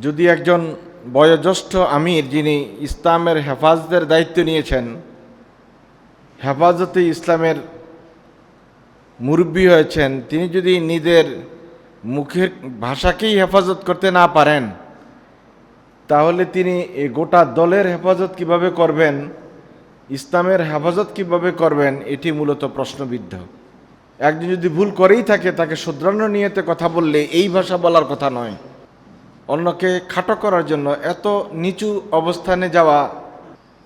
যদি একজন বয়োজ্যেষ্ঠ আমির যিনি ইসলামের হেফাজতের দায়িত্ব নিয়েছেন, হেফাজতে ইসলামের মুরব্বী হয়েছেন, তিনি যদি নিজের মুখের ভাষাকেই হেফাজত করতে না পারেন, তাহলে তিনি এই গোটা দলের হেফাজত কীভাবে করবেন, ইসলামের হেফাজত কীভাবে করবেন, এটি মূলত প্রশ্নবিদ্ধ। একজন যদি ভুল করেই থাকে, তাকে শুধরানোর নিয়েতে কথা বললে এই ভাষা বলার কথা নয়। অন্যকে খাটো করার জন্য এত নিচু অবস্থানে যাওয়া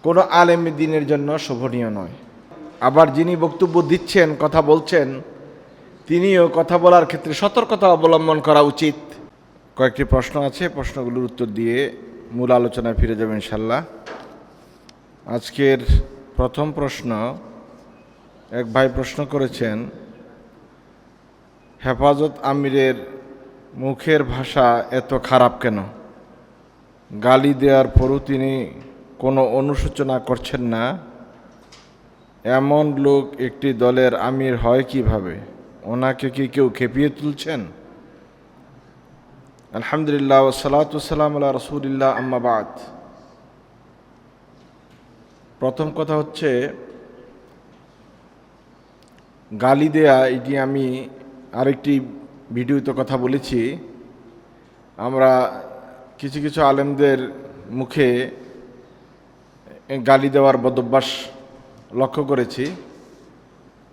কোনো আলেম দিনের জন্য শোভনীয় নয়। আবার যিনি বক্তব্য দিচ্ছেন, কথা বলছেন, তিনিও কথা বলার ক্ষেত্রে সতর্কতা অবলম্বন করা উচিত। কয়েকটি প্রশ্ন আছে, প্রশ্নগুলোর উত্তর দিয়ে মূল আলোচনায় ফিরে যাবেন ইনশাল্লাহ আজকের প্রথম প্রশ্ন, এক ভাই প্রশ্ন করেছেন, হেফাজত আমিরের মুখের ভাষা এত খারাপ কেন? গালি দেওয়ার পরও তিনি কোনো অনুশোচনা করছেন না। এমন লোক একটি দলের আমির হয় কীভাবে? ওনাকে কি কেউ খেপিয়ে তুলছেন? আলহামদুলিল্লাহ সালাতাম আল্লাহ রসুলিল্লাহ আম্মাবাদ প্রথম কথা হচ্ছে, গালি দেয়া, এটি আমি আরেকটি ভিডিওতে কথা বলেছি, আমরা কিছু কিছু আলেমদের মুখে গালি দেওয়ার বদভ্যাস লক্ষ্য করেছি।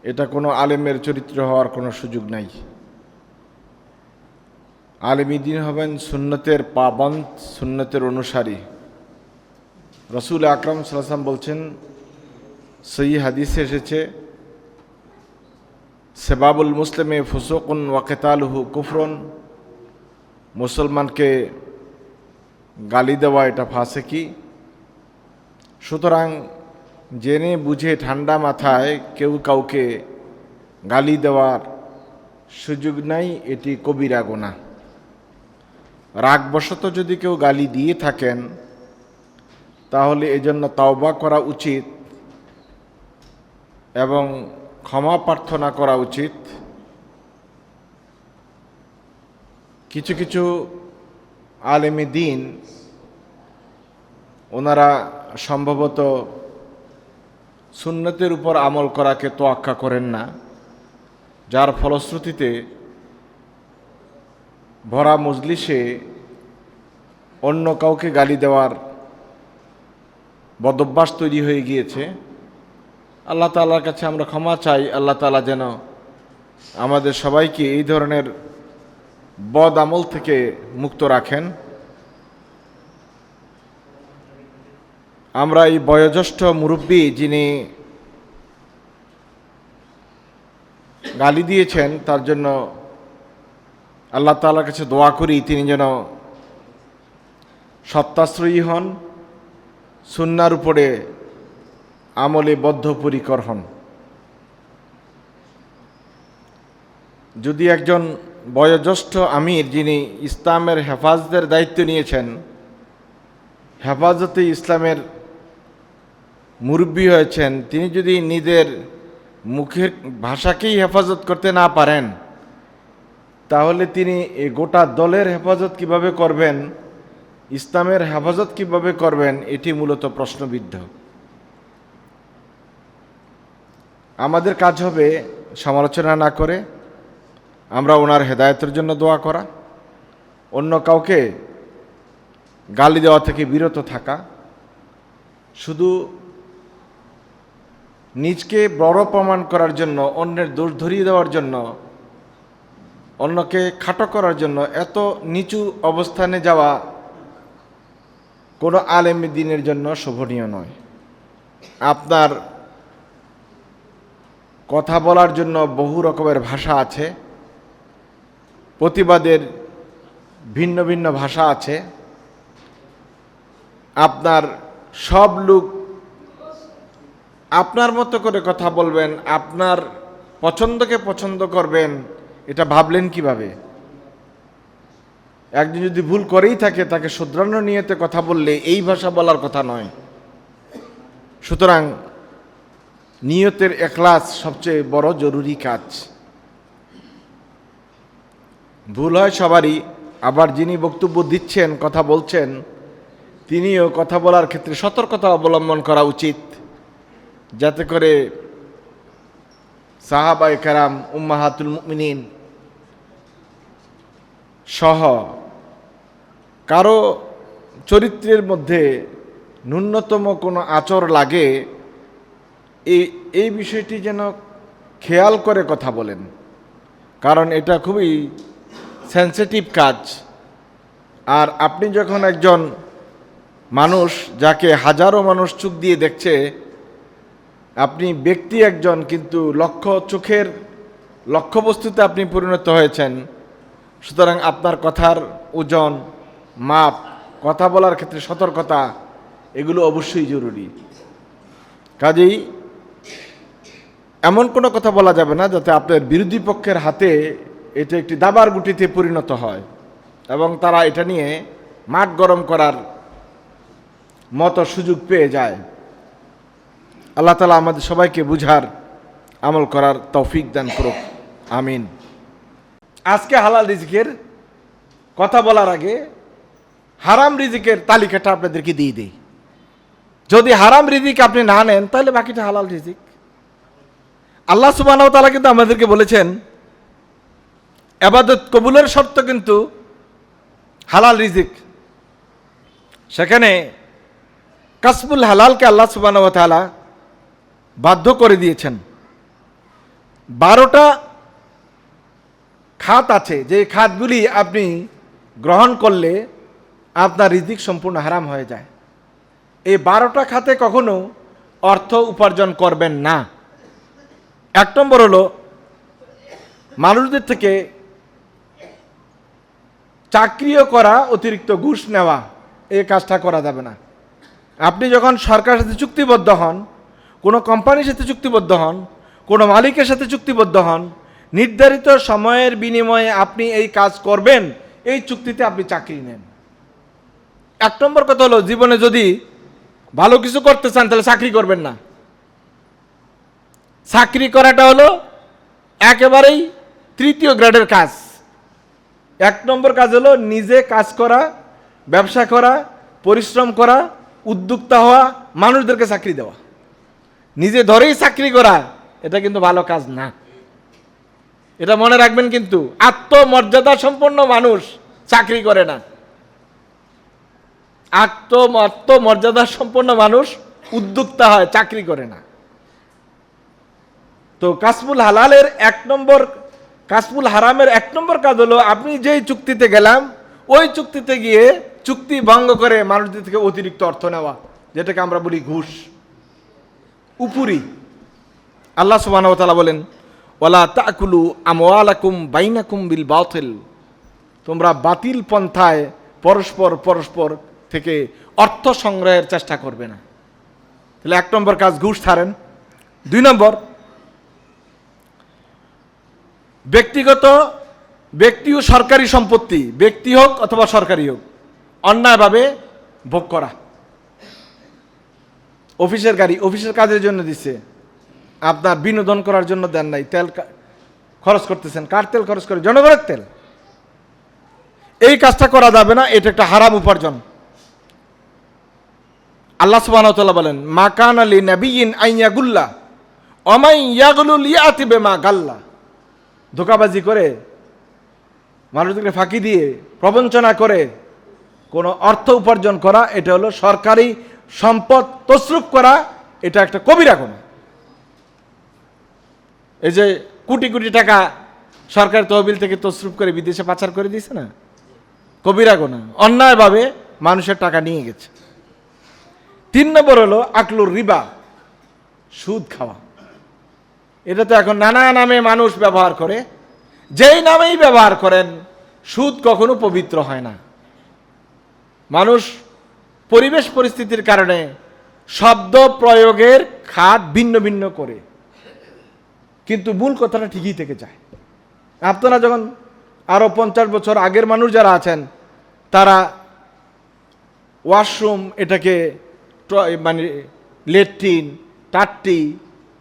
এটা কোনো আলেমের চরিত্র হওয়ার কোনো সুযোগ নাই। আলেমী দিন হবেন সুন্নতের পাবন্ত সুন্নতের অনুসারী। রসুল আকরম সাল্লাম বলছেন সই হাদিসে এসেছে সেবাবুল মুসলিমে ফুসুকুন ওয়াকেতালহু কুফরন। মুসলমানকে গালি দেওয়া এটা ফাঁসে কি সুতরাং জেনে বুঝে ঠান্ডা মাথায় কেউ কাউকে গালি দেওয়ার সুযোগ নাই, এটি কবিরা গোনা। রাগবশত যদি কেউ গালি দিয়ে থাকেন, তাহলে এজন্য তাওবা করা উচিত এবং ক্ষমা প্রার্থনা করা উচিত। কিছু কিছু আলেমি দিন ওনারা সম্ভবত সুন্নতের উপর আমল করাকে তোয়াক্কা করেন না, যার ফলশ্রুতিতে ভরা মজলিসে অন্য কাউকে গালি দেওয়ার বদভ্যাস তৈরি হয়ে গিয়েছে। আল্লাহ তালার কাছে আমরা ক্ষমা চাই, আল্লাহ তালা যেন আমাদের সবাইকে এই ধরনের বদ আমল থেকে মুক্ত রাখেন। আমরা এই বয়োজ্যেষ্ঠ মুরব্বী যিনি গালি দিয়েছেন, তার জন্য আল্লাহ তালার কাছে দোয়া করি, তিনি যেন সত্যাশ্রয়ী হন, সুন্নার উপরে আমলে বদ্ধপরিকর হন। যদি একজন বয়োজ্যেষ্ঠ আমির যিনি ইসলামের হেফাজতের দায়িত্ব নিয়েছেন, হেফাজতে ইসলামের মুরব্বী হয়েছেন, তিনি যদি নিজের মুখের ভাষাকেই হেফাজত করতে না পারেন, তাহলে তিনি এই গোটা দলের হেফাজত কীভাবে করবেন, ইসলামের হেফাজত কীভাবে করবেন, এটি মূলত প্রশ্নবিদ্ধ। আমাদের কাজ হবে সমালোচনা না করে আমরা ওনার হেদায়তের জন্য দোয়া করা। অন্য কাউকে গালি দেওয়া থেকে বিরত থাকা। শুধু নিজকে বড় প্রমাণ করার জন্য, অন্যের দোষ ধরিয়ে দেওয়ার জন্য, অন্যকে খাটো করার জন্য এত নিচু অবস্থানে যাওয়া কোনো আলেম দিনের জন্য শোভনীয় নয়। আপনার কথা বলার জন্য বহু রকমের ভাষা আছে। প্রতিবাদের ভিন্ন ভিন্ন ভাষা আছে। আপনার সব লোক আপনার মতো করে কথা বলবেন, আপনার পছন্দকে পছন্দ করবেন, এটা ভাবলেন কীভাবে? একজন যদি ভুল করেই থাকে, তাকে শুধরানোর নিয়েতে কথা বললে এই ভাষা বলার কথা নয়। সুতরাং নিয়তের এখলাস সবচেয়ে বড় জরুরি কাজ। ভুল হয় সবারই, আবার যিনি বক্তব্য দিচ্ছেন, কথা বলছেন, তিনিও কথা বলার ক্ষেত্রে সতর্কতা অবলম্বন করা উচিত। যাতে করে সাহাবাই কারাম, উম্মাহাতুল মুমিনিন সহ কারও চরিত্রের মধ্যে ন্যূনতম কোনো আচর লাগে এই এই বিষয়টি যেন খেয়াল করে কথা বলেন। কারণ এটা খুবই সেন্সিটিভ কাজ। আর আপনি যখন একজন মানুষ যাকে হাজারো মানুষ চোখ দিয়ে দেখছে, আপনি ব্যক্তি একজন কিন্তু লক্ষ্য চোখের লক্ষ্যবস্তুতে আপনি পরিণত হয়েছেন। সুতরাং আপনার কথার ওজন, মাপ, কথা বলার ক্ষেত্রে সতর্কতা, এগুলো অবশ্যই জরুরি। কাজেই এমন কোনো কথা বলা যাবে না যাতে আপনার বিরোধী পক্ষের হাতে এটা একটি দাবার গুটিতে পরিণত হয় এবং তারা এটা নিয়ে মাঠ গরম করার মতো সুযোগ পেয়ে যায়। আল্লাহ তালা আমাদের সবাইকে বুঝার, আমল করার তৌফিক দান করুক। আমিন। আজকে হালাল রিজিকের কথা বলার আগে হারাম রিজিকের তালিকাটা আপনাদেরকে দিয়ে দিই। যদি হারাম রিজিক আপনি না নেন, তাহলে বাকিটা হালাল রিজিক। আল্লাহ সুবাহ তালা কিন্তু আমাদেরকে বলেছেন আবাদত কবুলের শর্ত কিন্তু হালাল রিজিক। সেখানে কাসবুল হালালকে আল্লাহ সুবাহ তালা বাধ্য করে দিয়েছেন। বারোটা খাত আছে, যে খাতগুলি আপনি গ্রহণ করলে আপনার রিজিক সম্পূর্ণ হারাম হয়ে যায়। এই বারোটা খাতে কখনো অর্থ উপার্জন করবেন না। এক নম্বর হলো, মানুষদের থেকে চাকরিও করা, অতিরিক্ত ঘুষ নেওয়া, এই কাজটা করা যাবে না। আপনি যখন সরকারের সাথে চুক্তিবদ্ধ হন, কোনো কোম্পানির সাথে চুক্তিবদ্ধ হন, কোনো মালিকের সাথে চুক্তিবদ্ধ হন, নির্ধারিত সময়ের বিনিময়ে আপনি এই কাজ করবেন, এই চুক্তিতে আপনি চাকরি নেন। এক নম্বর কথা হলো, জীবনে যদি ভালো কিছু করতে চান, তাহলে চাকরি করবেন না। চাকরি করাটা হলো একেবারেই তৃতীয় গ্রেডের কাজ। এক নম্বর কাজ হলো নিজে কাজ করা, ব্যবসা করা, পরিশ্রম করা, উদ্যোক্তা হওয়া, মানুষদেরকে চাকরি দেওয়া। নিজে ধরেই চাকরি করা, এটা কিন্তু ভালো কাজ না। এটা মনে রাখবেন কিন্তু আত্মমর্যাদা সম্পন্ন মানুষ চাকরি করে না। আত্ম আত্মমর্যাদা সম্পন্ন মানুষ উদ্যোক্তা হয়, চাকরি করে না। তো কাসমুল হালালের এক নম্বর, কাসমুল হারামের এক নম্বর কাজ হলো আপনি যেই চুক্তিতে গেলাম, ওই চুক্তিতে গিয়ে চুক্তি ভঙ্গ করে মানুষদের থেকে অতিরিক্ত অর্থ নেওয়া, যেটাকে আমরা বলি ঘুষ। উপরি। আল্লাহ সুবাহ বলেন ওলা তাকুলু আমওয়ালাকুম বাইনাকুম বিল বাতিল। তোমরা বাতিল পন্থায় পরস্পর পরস্পর থেকে অর্থ সংগ্রহের চেষ্টা করবে না। তাহলে এক নম্বর কাজ ঘুষ ছাড়েন। দুই নম্বর ব্যক্তিগত, ব্যক্তি ও সরকারি সম্পত্তি, ব্যক্তি হোক অথবা সরকারি হোক, অন্যায়ভাবে ভোগ করা। অফিসের গাড়ি, অফিসের কাজের জন্য দিচ্ছে আপনার বিনোদন করার জন্য দেন নাই, তেল খরচ করতেছেন। কার তেল খরচ করে? জনগণের তেল। এই কাজটা করা যাবে না, এটা একটা হারাম উপার্জন। আল্লাহ সুবাহ বলেন মাকান আলী নাবিয়িন আইয়াগুল্লা অমাই ইয়াগুলুল ইয়াতিবে মা গাল্লা। ধোকাবাজি করে মানুষদেরকে ফাঁকি দিয়ে, প্রবঞ্চনা করে, কোনো অর্থ উপার্জন করা, এটা হলো সরকারি সম্পদ তসরুপ করা, এটা একটা কবিরা গুণা। এই যে কোটি কোটি টাকা সরকার তহবিল থেকে তসরুপ করে বিদেশে পাচার করে দিয়েছে না? কবিরা গোনা অন্যায়ভাবে মানুষের টাকা নিয়ে গেছে। তিন নম্বর হলো আকলুর রিবা, সুদ খাওয়া। এটা তো এখন নানা নামে মানুষ ব্যবহার করে। যেই নামেই ব্যবহার করেন, সুদ কখনো পবিত্র হয় না। মানুষ পরিবেশ পরিস্থিতির কারণে শব্দ প্রয়োগের খাত ভিন্ন ভিন্ন করে। কিন্তু মূল কথাটা ঠিকই থেকে যায়। আপনারা যখন আরও পঞ্চাশ বছর আগের মানুষ যারা আছেন, তারা ওয়াশরুম, এটাকে মানে লেট্রিন, টাট্টি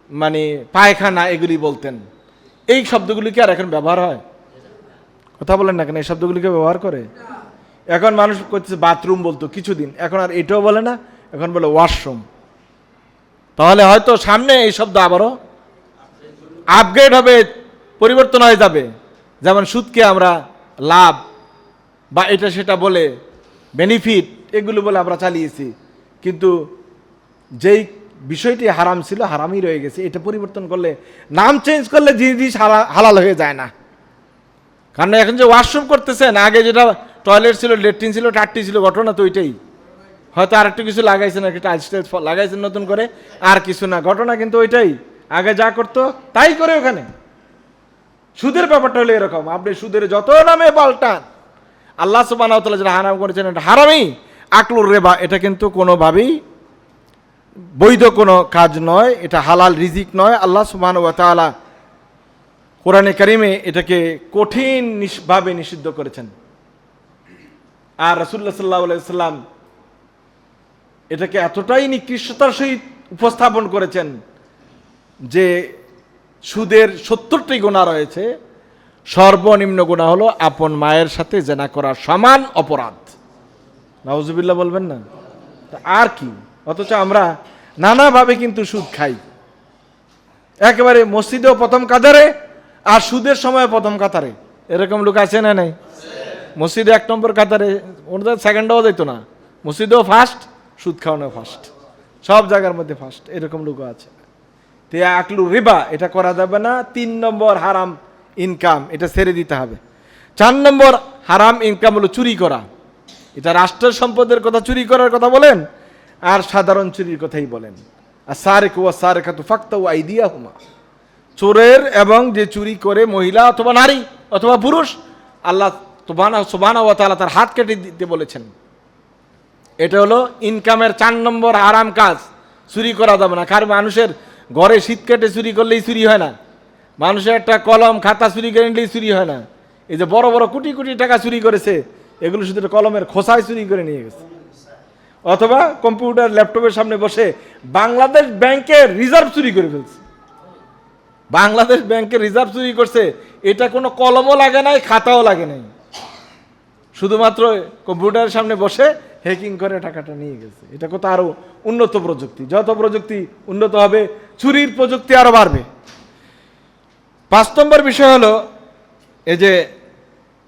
মানে পায়খানা এগুলি বলতেন। এই শব্দগুলি কি আর এখন ব্যবহার হয়? কথা বলেন না কেন, এই শব্দগুলিকে ব্যবহার করে? এখন মানুষ করতেছে বাথরুম বলতো কিছুদিন, এখন আর এটাও বলে না, এখন বলে ওয়াশরুম। তাহলে হয়তো সামনে এই শব্দ আবারও আপগ্রেড হবে, পরিবর্তন হয়ে যাবে। যেমন সুদকে আমরা লাভ বা এটা সেটা বলে বেনিফিট এগুলো বলে আমরা চালিয়েছি। কিন্তু যেই বিষয়টি হারাম ছিল, হারামই রয়ে গেছে। এটা পরিবর্তন করলে, নাম চেঞ্জ করলে জিনিস হালা- হালাল হয়ে যায় না। কারণ এখন যে ওয়াশরুম করতেছেন আগে যেটা টয়লেট ছিল, লেট্রিন ছিল, টাট্টি ছিল, ঘটনা তো ওইটাই। হয়তো আর একটু কিছু লাগাইছেন আর টাইলস টাইলস লাগাইছেন নতুন করে, আর কিছু না। ঘটনা কিন্তু ওইটাই। আগে যা করতো, তাই করে ওখানে। সুদের ব্যাপারটা হলো এরকম। আপনি সুদের যত নামে পাল্টান, আল্লাহ সুবাহ যেটা হারাম করেছেন, এটা হারামই। আকলুর রেবা, এটা কিন্তু কোনোভাবেই বৈধ কোনো কাজ নয়, এটা হালাল রিজিক নয়। আল্লাহ সুবাহ তাআলা কোরআনে কারিমে এটাকে কঠিন ভাবে নিষিদ্ধ করেছেন। আর রসুল্লাহ সাল্লাহ সাল্লাম এটাকে এতটাই নিকৃষ্টতার সহিত উপস্থাপন করেছেন যে সুদের সত্তরটি গোনা রয়েছে। সর্বনিম্ন গোনা হলো আপন মায়ের সাথে জেনা করা সমান অপরাধ। নাউজুবিল্লাহ বলবেন না? আর কি? অথচ আমরা নানাভাবে কিন্তু সুদ খাই। একেবারে মসজিদেও প্রথম কাতারে আর সুদের সময় প্রথম কাতারে। এরকম লোক আছে না নাই? মসজিদে এক নম্বর কাতারে ওনাদের সেকেন্ডও যেত না। মসজিদেও ফার্স্ট সুদ খাওয়ানো ফার্স্ট সব জায়গার মধ্যে ফার্স্ট এরকম লোকও আছে। তে আকলু রিবা, এটা করা যাবে না। তিন নম্বর হারাম ইনকাম এটা ছেড়ে দিতে হবে। চার নম্বর হারাম ইনকাম হলো চুরি করা। এটা রাষ্ট্রের সম্পদের কথা চুরি করার কথা বলেন আর সাধারণ চুরির কথাই বলেন। আর চোরের এবং যে চুরি করে মহিলা অথবা নারী অথবা পুরুষ, আল্লাহ সোবানা ও তাআলা তার হাত কেটে দিতে বলেছেন। এটা হলো ইনকামের চার নম্বর আরাম কাজ। চুরি করা যাবে না। কারণ মানুষের ঘরে শীত কেটে চুরি করলেই চুরি হয় না। মানুষের একটা কলম, খাতা চুরি করে নিলেই চুরি হয় না। এই যে বড় বড় কোটি কোটি টাকা চুরি করেছে, এগুলো শুধু কলমের খোসায় চুরি করে নিয়ে গেছে। অথবা কম্পিউটার, ল্যাপটপের সামনে বসে বাংলাদেশ ব্যাংকের রিজার্ভ চুরি করে ফেলছে। বাংলাদেশ ব্যাংকের রিজার্ভ চুরি করছে, এটা কোনো কলমও লাগে নাই, খাতাও লাগে নাই। শুধুমাত্র কম্পিউটারের সামনে বসে হ্যাকিং করে টাকাটা নিয়ে গেছে। এটা কত আরও উন্নত প্রযুক্তি। যত প্রযুক্তি উন্নত হবে, চুরির প্রযুক্তি আরও বাড়বে। পাঁচ নম্বর বিষয় হলো, এই যে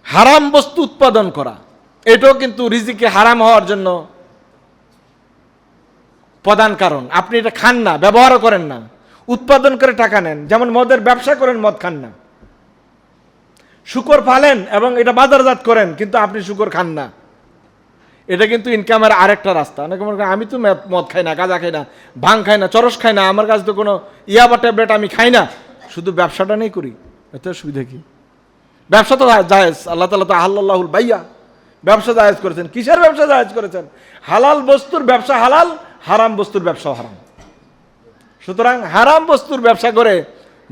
হারাম বস্তু উৎপাদন করা, এটাও কিন্তু রিজিকে হারাম হওয়ার জন্য প্রধান কারণ। আপনি এটা খান না ব্যবহারও করেন না। উৎপাদন করে টাকা নেন। যেমন মদের ব্যবসা করেন মদ খান না। শুকর ফালেন এবং এটা বাজারজাত করেন কিন্তু আপনি শুকর খান না। এটা কিন্তু ইনকামের আরেকটা রাস্তা। অনেকে মনে করেন, আমি তো মদ- খাই না গাঁজা খাই না ভাং খাই না চরস খাই না আমার কাছে তো কোনো ইয়াবা ট্যাবলেট আমি খাই না। শুধু ব্যবসাটা নেই করি এত সুবিধা কি? ব্যবসা তো জায়েজ। আল্লাহ তালা তো আল্লাহুল বাইয়া। ব্যবসা জায়েজ করেছেন। কিসের ব্যবসা জায়েজ করেছেন? হালাল বস্তুর ব্যবসা হালাল হারাম বস্তুর ব্যবসা হারাম। সুতরাং হারাম বস্তুর ব্যবসা করে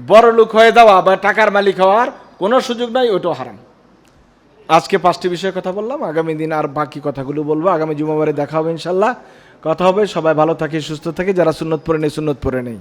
বড় লোক হয়ে যাওয়া বা টাকার মালিক হওয়ার কোনো সুযোগ নাই, ওইটাও হারাম। আজকে পাঁচটি বিষয়ে কথা বললাম, আগামী দিন আর বাকি কথাগুলো বলব। আগামী জুমাবারে দেখা হবে ইনশাল্লাহ কথা হবে, সবাই ভালো থাকে, সুস্থ থাকে, যারা সুন্নত পড়ে নেই সুন্নত পড়ে নেই।